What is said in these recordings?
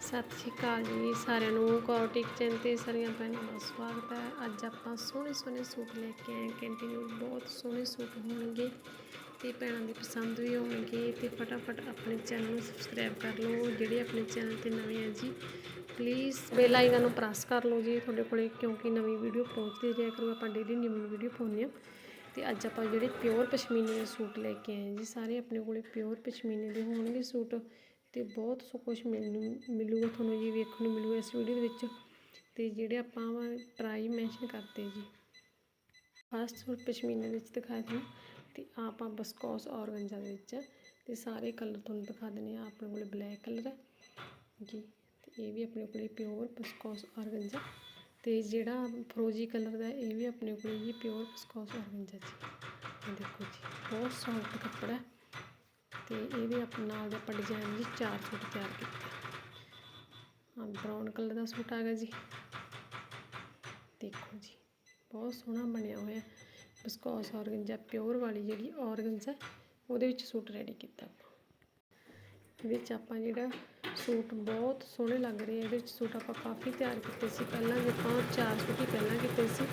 ਸਤਿ ਸ਼੍ਰੀ ਅਕਾਲ ਜੀ ਸਾਰਿਆਂ ਨੂੰ। ਕੌਟਿਕ ਚੈਨ ਤੇ ਸਾਰੀਆਂ ਭੈਣਾਂ ਦਾ ਸਵਾਗਤ ਹੈ। ਅੱਜ ਆਪਾਂ ਸੋਹਣੇ ਸੋਹਣੇ ਸੂਟ ਲੈ ਕੇ ਆਏ ਕੰਟੀਨਿਊ ਬਹੁਤ ਸੋਹਣੇ ਸੂਟ ਹੋਣਗੇ ਤੇ ਭੈਣਾਂ ਦੀ ਪਸੰਦ ਵੀ ਹੋਣਗੇ ਤੇ ਫਟਾਫਟ ਆਪਣੇ ਚੈਨਲ ਨੂੰ ਸਬਸਕ੍ਰਾਈਬ ਕਰ ਲਓ। ਜਿਹੜੇ ਆਪਣੇ ਚੈਨਲ ਤੇ ਨਵੇਂ ਆ ਜੀ ਪਲੀਜ਼ ਬੈਲ ਆਈਕਨ ਨੂੰ ਪ੍ਰੈਸ ਕਰ ਲਓ ਜੀ। ਤੁਹਾਡੇ ਕੋਲੇ ਕਿਉਂਕਿ ਨਵੀਂ ਵੀਡੀਓ ਪਹੁੰਚਦੀ ਰਿਹਾ ਕਰੂ ਆਪਾਂ ਡੇਲੀ ਨਵੀਂ ਵੀਡੀਓ ਪਾਉਂਦੇ ਹਾਂ, ਤੇ ਅੱਜ ਆਪਾਂ ਜਿਹੜੇ ਪਿਓਰ ਪਸ਼ਮੀਨੇ ਦੇ ਸੂਟ ਲੈ ਕੇ ਆਏ ਜੀ, ਸਾਰੇ ਆਪਣੇ ਕੋਲੇ ਪਿਓਰ ਪਸ਼ਮੀਨੇ ਦੇ ਹੋਣਗੇ ਸੂਟ। ਤੇ ਬਹੁਤ ਸੋ ਕੁਝ ਮਿਲੂ ਮਿਲੂਗਾ, ਤੁਹਾਨੂੰ ਜੀ ਵੇਖਣ ਨੂੰ ਮਿਲੂਗਾ ਇਸ ਵੀਡੀਓ ਦੇ ਵਿੱਚ। ਤੇ ਜਿਹੜੇ ਆਪਾਂ ਪ੍ਰਾਈ ਮੈਂਸ਼ਨ ਕਰਦੇ ਜੀ। ਫਸਟ ਸੂਟ ਪਸ਼ਮੀਨੇ ਵਿੱਚ ਦਿਖਾਏ ਤੁਹਾਨੂੰ ਤੇ ਆਪਾਂ ਬਸਕੋਸ ਔਰਗੰਜਾ ਦੇ ਵਿੱਚ ਤੇ ਸਾਰੇ ਕਲਰ ਤੁਹਾਨੂੰ ਦਿਖਾ ਦਿੰਦੇ ਆ ਆਪਣੇ ਕੋਲੇ ਬਲੈਕ ਕਲਰ ਹੈ ਜੀ, ਤੇ ਇਹ ਵੀ ਆਪਣੇ ਕੋਲੇ ਪਿਓਰ ਬਸਕੋਸ ਔਰਗੰਜਾ ਤੇ ਜਿਹੜਾ ਫਰੋਜੀ ਕਲਰ ਦਾ, ਇਹ ਵੀ ਆਪਣੇ ਕੋਲੇ ਜੀ ਪਿਓਰ ਬਸਕੋਸ ਔਰਗੰਜਾ ਜੀ। ਇਹ ਦੇਖੋ ਜੀ, ਬਹੁਤ ਸੌਫਟ ਕੱਪੜਾ। ਤੇ ਇਹ ਵੀ ਆਪਣੇ ਨਾਲ ਦਾ ਆਪਾਂ ਡਿਜ਼ਾਈਨ ਜੀ ਚਾਰ ਸੂਟ ਤਿਆਰ ਕੀਤੇ। ਆ ਬਰਾਊਨ ਕਲਰ ਦਾ ਸੂਟ ਆ ਗਿਆ ਜੀ। ਦੇਖੋ ਜੀ, ਬਹੁਤ ਸੋਹਣਾ ਬਣਿਆ ਹੋਇਆ। ਬਸਕੋਸ ਔਰਗੰਜਾ ਪਿਓਰ ਵਾਲੀ ਜਿਹੜੀ ਔਰਗੰਜਾ ਉਹਦੇ ਵਿੱਚ ਸੂਟ ਰੈਡੀ ਕੀਤਾ ਆਪਾਂ। ਵਿੱਚ ਆਪਾਂ ਜਿਹੜਾ ਸੂਟ ਬਹੁਤ ਸੋਹਣੇ ਲੱਗ ਰਹੇ ਆ, ਇਹਦੇ ਵਿੱਚ ਸੂਟ ਆਪਾਂ ਕਾਫੀ ਤਿਆਰ ਕੀਤੇ ਸੀ। ਪਹਿਲਾਂ ਜੇ ਆਪਾਂ ਚਾਰ ਸੂਟ ਹੀ ਪਹਿਲਾਂ ਕੀਤੇ ਸੀ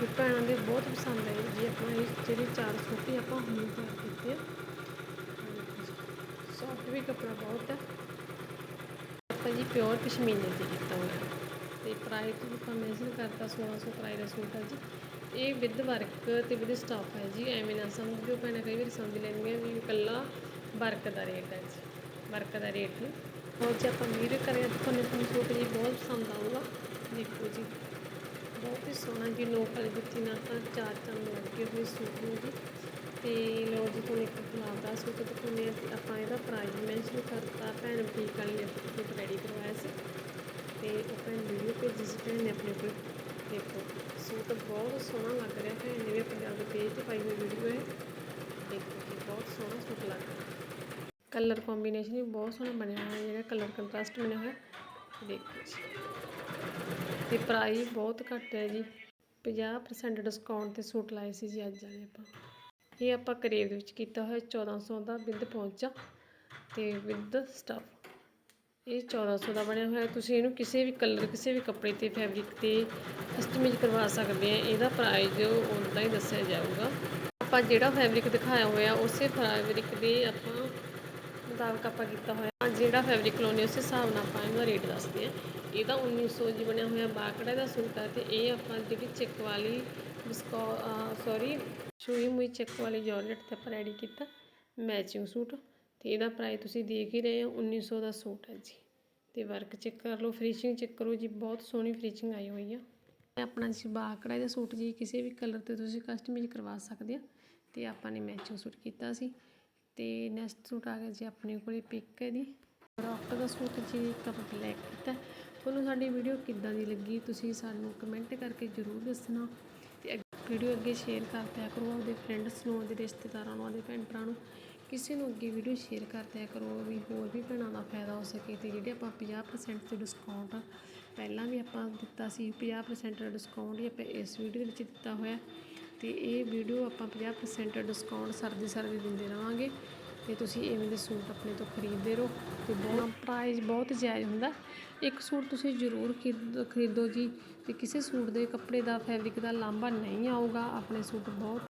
ਤੇ ਭੈਣਾਂ ਦੇ ਬਹੁਤ ਪਸੰਦ ਆਏ ਜੀ। ਆਪਾਂ ਇਹ ਜਿਹੜੇ ਚਾਰ ਸੂਟ ਹੀ ਆਪਾਂ ਹੁਣ ਤਿਆਰ ਕੀਤੇ ਆ। ਸੌਫਟ ਵੀ ਕੱਪੜਾ ਬਹੁਤ ਹੈ। ਆਪਾਂ ਜੀ ਪਿਓਰ ਪਸ਼ਮੀਨੇ ਤੇ ਕੀਤਾ ਹੋਇਆ ਤੇ ਪ੍ਰਾਈਸ ਵੀ ਆਪਾਂ ਮੈਂਸ਼ਨ ਕਰਤਾ 1600 ਪ੍ਰਾਈਸ ਦਾ ਸੂਟ ਹੈ ਜੀ। ਇਹ ਵਿਦ ਵਰਕ ਤੇ ਵਿਦ ਸਟਾਫ ਹੈ ਜੀ, ਐਵੇਂ ਨਾ ਸਮਝੋ ਭੈਣਾਂ ਕਈ ਵਾਰ ਸਮਝ ਲੈਂਦੀਆਂ ਵੀ ਇਕੱਲਾ ਵਰਕ ਦਾ ਰੇਟ ਹੈ ਜੀ ਵਰਕ ਦਾ ਰੇਟ ਨਹੀਂ। ਹੋਰ ਜੇ ਆਪਾਂ ਵੀਡੀਓ ਕਰਿਆ ਤਾਂ ਤੁਹਾਨੂੰ ਤੁਹਾਨੂੰ ਸੂਟ ਜੀ ਬਹੁਤ ਪਸੰਦ ਆਊਗਾ। ਦੇਖੋ ਜੀ, ਬਹੁਤ ਹੀ ਸੋਹਣਾ ਜੀ ਨੋਕ ਵਾਲੀ ਜੁੱਤੀ ਨਾਲ ਤਾਂ ਚਾਰ ਚੰਦ ਲੱਗੇ ਹੋਏ ਸੂਟ ਨੂੰ ਜੀ। ਅਤੇ ਲਓ ਜੀ ਤੁਹਾਨੂੰ ਇੱਕ ਗੁਲਾਬ ਦਾ ਸੂਟ ਦਿਖਾਉਂਦੇ ਆਪਾਂ ਇਹਦਾ ਪ੍ਰਾਈਸ ਮੈਂਸ਼ਨ ਕਰਤਾ। ਭੈਣ ਬੁਟੀਕ ਵਾਲੀ ਨੇ ਸੂਟ ਰੈਡੀ ਕਰਵਾਇਆ ਸੀ। ਤੇ ਉਹ ਭੈਣ ਵੀਡੀਓ ਭੇਜੀ ਸੀ ਭੈਣ ਨੇ ਆਪਣੇ ਕੋਲ। ਦੇਖੋ, ਸੂਟ ਬਹੁਤ ਸੋਹਣਾ ਲੱਗ ਰਿਹਾ ਭੈਣ ਨੇ ਵੀ ਆਪਣੇ ਆਪਦੇ ਪੇਜ ਤੇ ਪਾਈ ਹੋਈ ਵੀਡੀਓ ਹੈ। ਦੇਖੋ ਜੀ, ਬਹੁਤ ਸੋਹਣਾ ਸੂਟ ਲੱਗ ਰਿਹਾ ਕਲਰ ਕੰਬੀਨੇਸ਼ਨ ਵੀ ਬਹੁਤ ਸੋਹਣਾ ਬਣਿਆ ਹੋਇਆ ਜਿਹੜਾ ਕਲਰ ਕੰਟਰਾਸਟ ਬਣਿਆ ਹੋਇਆ ਦੇਖੋ ਜੀ। ਤੇ ਪ੍ਰਾਈਸ ਬਹੁਤ ਘੱਟ ਹੈ ਜੀ। 50% ਡਿਸਕਾਊਂਟ ਤੇ ਸੂਟ ਲਾਏ ਸੀ ਜੀ ਅੱਜ ਵਾਲੇ ਆਪਾਂ। ਇਹ ਆਪਾਂ ਕਰੇਵ ਦੇ ਵਿੱਚ ਕੀਤਾ ਹੋਇਆ 1400 ਦਾ ਵਿਦ ਪਹੁੰਚਾ ਤੇ ਵਿਦ ਸਟਫ ਇਹ 1400 ਦਾ ਬਣਿਆ ਹੋਇਆ। ਤੁਸੀਂ ਇਹਨੂੰ ਕਿਸੇ ਵੀ ਕਲਰ ਕਿਸੇ ਵੀ ਕੱਪੜੇ ਤੇ ਫੈਬਰਿਕ ਤੇ ਕਸਟਮਾਈਜ਼ ਕਰਵਾ ਸਕਦੇ ਆ। ਇਹਦਾ ਪ੍ਰਾਈਸ ਉਦਾਂ ਹੀ ਦੱਸਿਆ ਜਾਊਗਾ। ਆਪਾਂ ਜਿਹੜਾ ਫੈਬਰਿਕ ਦਿਖਾਇਆ ਹੋਇਆ, ਉਸੇ ਫੈਬਰਿਕ ਦੇ ਆਪਾਂ ਮੁਤਾਬਕ ਆਪਾਂ ਕੀਤਾ ਹੋਇਆ। ਜਿਹੜਾ ਫੈਬਰਿਕ ਲਾਉਨੇ ਉਸੇ ਹਿਸਾਬ ਨਾਲ ਆਪਾਂ ਇਹਦਾ ਰੇਟ ਦੱਸਦੇ ਆ। ਇਹਦਾ 1900 ਜੀ ਬਣਿਆ ਹੋਇਆ ਬਾਕੜਾ ਦਾ ਸੂਟ ਹੈ ਤੇ ਇਹ ਆਪਾਂ ਜਿਹੜੀ ਚੈੱਕ ਵਾਲੀ ਬਿਸਕੋ ਸੌਰੀ ਸੂਈ ਮੁਈ ਚੈੱਕ ਵਾਲੀ ਜਾਰਜਟ ਤੇ ਆਪਾਂ ਰੈਡੀ ਕੀਤਾ ਮੈਚਿੰਗ ਸੂਟ। ਤੇ ਇਹਦਾ ਪ੍ਰਾਈਸ ਤੁਸੀਂ ਦੇਖ ਹੀ ਰਹੇ ਹੋ 1900 ਦਾ ਸੂਟ ਹੈ ਜੀ। ਤੇ ਵਰਕ ਚੈੱਕ ਕਰ ਲਓ ਫਿਨਿਸ਼ਿੰਗ ਚੈੱਕ ਕਰੋ ਜੀ, ਬਹੁਤ ਸੋਹਣੀ ਫਿਨਿਸ਼ਿੰਗ ਆਈ ਹੋਈ ਆ। ਆਪਣਾ ਜੀ ਬਾਕੜਾ ਦਾ ਸੂਟ ਜੀ, ਕਿਸੇ ਵੀ ਕਲਰ ਤੇ ਤੁਸੀਂ ਕਸਟਮਾਈਜ਼ ਕਰਵਾ ਸਕਦੇ ਆ। ਤੇ ਆਪਾਂ ਨੇ ਮੈਚਿੰਗ ਸੂਟ ਕੀਤਾ ਸੀ। ਤੇ ਨੈਕਸਟ ਸੂਟ ਆ ਗਿਆ ਜੀ, ਆਪਣੇ ਕੋਲੇ ਪਿਕ ਹੈ ਦੀ ਰੌਕ ਦਾ ਸੂਟ ਜੀ, ਇੱਕ ਆਪਾਂ ਬਲੈਕ ਕੀਤਾ। ਤੁਹਾਨੂੰ ਸਾਡੀ ਵੀਡੀਓ ਕਿੱਦਾਂ ਦੀ ਲੱਗੀ, ਤੁਸੀਂ ਸਾਨੂੰ ਕਮੈਂਟ ਕਰਕੇ ਜ਼ਰੂਰ ਦੱਸਣਾ। ਵੀਡੀਓ ਅੱਗੇ ਸ਼ੇਅਰ ਕਰਦਿਆ ਕਰੋ, ਆਪਦੇ ਫਰੈਂਡਸ ਨੂੰ, ਆਪਦੇ ਰਿਸ਼ਤੇਦਾਰਾਂ ਨੂੰ, ਆਪਦੇ ਭੈਣ ਭਰਾ ਨੂੰ। ਕਿਸੇ ਨੂੰ ਅੱਗੇ ਵੀਡੀਓ ਸ਼ੇਅਰ ਕਰਦਿਆ ਕਰੋ ਵੀ ਹੋਰ ਵੀ ਭੈਣਾਂ ਦਾ ਫਾਇਦਾ ਹੋ ਸਕੇ ਤੇ ਜਿਹੜੇ ਆਪਾਂ 50% ਤੇ ਡਿਸਕਾਊਂਟ ਪਹਿਲਾਂ ਵੀ ਆਪਾਂ ਦਿੱਤਾ ਸੀ 50% ਦਾ ਡਿਸਕਾਊਂਟ ਹੀ ਆਪਾਂ ਇਸ ਵੀਡੀਓ ਦੇ ਵਿੱਚ ਦਿੱਤਾ ਹੋਇਆ। ਤੇ ਇਹ ਵੀਡੀਓ ਆਪਾਂ 50% ਡਿਸਕਾਊਂਟ ਸਰਦੀ ਸਰਦੀ ਦਿੰਦੇ ਰਵਾਂਗੇ ਤੇ ਤੁਸੀਂ ਇਵੇਂ ਦੇ ਸੂਟ ਆਪਣੇ ਤੋਂ ਖਰੀਦਦੇ ਰਹੋ ਤੇ ਬਹੁਤ ਪ੍ਰਾਈਸ ਬਹੁਤ ਜਾਇਜ਼ ਹੁੰਦਾ। ਇੱਕ ਸੂਟ ਤੁਸੀਂ ਜ਼ਰੂਰ ਖਰੀਦ ਖਰੀਦੋ ਜੀ ਤੇ ਕਿਸੇ ਸੂਟ ਦੇ ਕੱਪੜੇ ਦਾ ਫੈਬਰਿਕ ਦਾ ਲਾਂਭਾ ਨਹੀਂ ਆਊਗਾ। ਆਪਣੇ ਸੂਟ ਬਹੁਤ